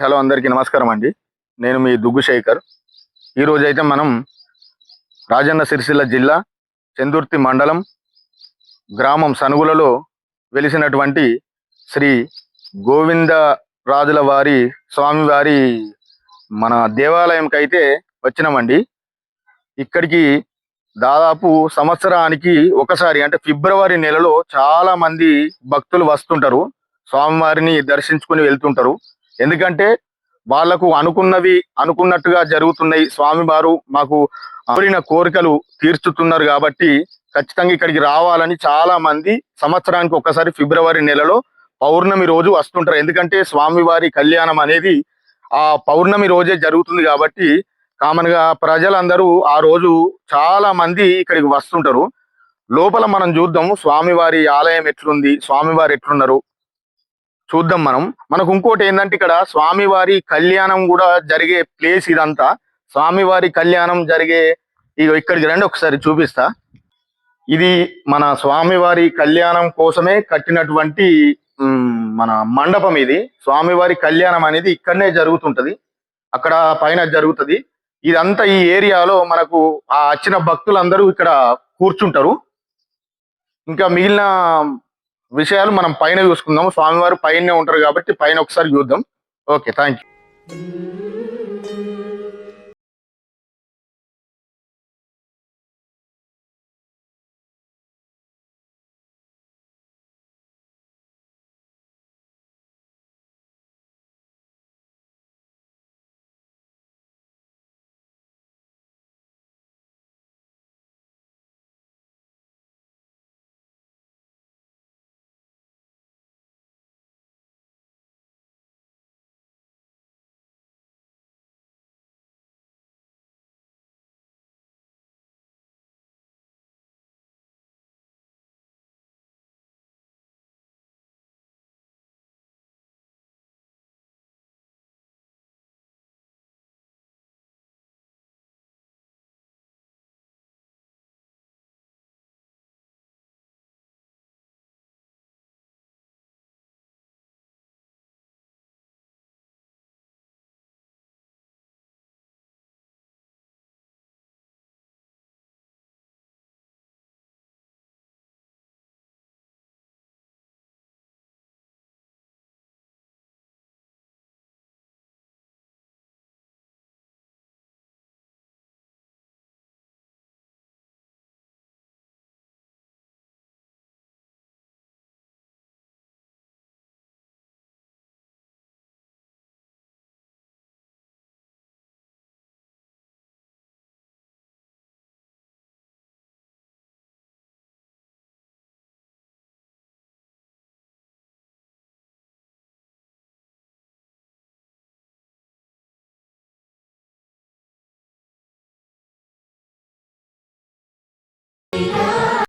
Hello అందరికీ నమస్కారం అండి. నేను మీ దుగ్గు శేఖర్. ఈరోజు అయితే మనం రాజన్న సిరిసిల్ల జిల్లా చందుర్తి మండలం గ్రామం సనుగులలో వెలిసినటువంటి శ్రీ గోవింద రాజుల వారి స్వామివారి మన దేవాలయంకి అయితే వచ్చినామండి. ఇక్కడికి దాదాపు సంవత్సరానికి ఒకసారి అంటే ఫిబ్రవరి నెలలో చాలా మంది భక్తులు వస్తుంటారు. స్వామివారిని దర్శించుకుని వెళ్తుంటారు. ఎందుకంటే వాళ్ళకు అనుకున్నవి అనుకున్నట్టుగా జరుగుతున్నాయి. స్వామివారు మాకు కోరిన కోరికలు తీర్చుతున్నారు కాబట్టి ఖచ్చితంగా ఇక్కడికి రావాలని చాలా మంది సంవత్సరానికి ఒకసారి ఫిబ్రవరి నెలలో పౌర్ణమి రోజు వస్తుంటారు. ఎందుకంటే స్వామివారి కళ్యాణం అనేది ఆ పౌర్ణమి రోజే జరుగుతుంది కాబట్టి కామన్గా ప్రజలందరూ ఆ రోజు చాలా మంది ఇక్కడికి వస్తుంటారు. లోపల మనం చూద్దాము స్వామివారి ఆలయం ఎట్లుంది స్వామివారు ఎట్లున్నారు చూద్దాం మనం. మనకు ఇంకోటి ఏంటంటే ఇక్కడ స్వామివారి కళ్యాణం కూడా జరిగే ప్లేస్ ఇదంతా. స్వామివారి కళ్యాణం జరిగే ఇక ఇక్కడికి రండి ఒకసారి చూపిస్తా. ఇది మన స్వామివారి కళ్యాణం కోసమే కట్టినటువంటి ఉమ్, మన మండపం ఇది. స్వామివారి కళ్యాణం అనేది ఇక్కడనే జరుగుతుంటది. అక్కడ పైన జరుగుతది. ఇదంతా ఈ ఏరియాలో మనకు ఆ వచ్చిన భక్తులందరూ ఇక్కడ కూర్చుంటారు. ఇంకా మిగిలిన విషయాలు మనం పైన చూసుకుందాము. స్వామివారు పైనే ఉంటారు కాబట్టి పైన ఒకసారి చూద్దాం. Okay thank you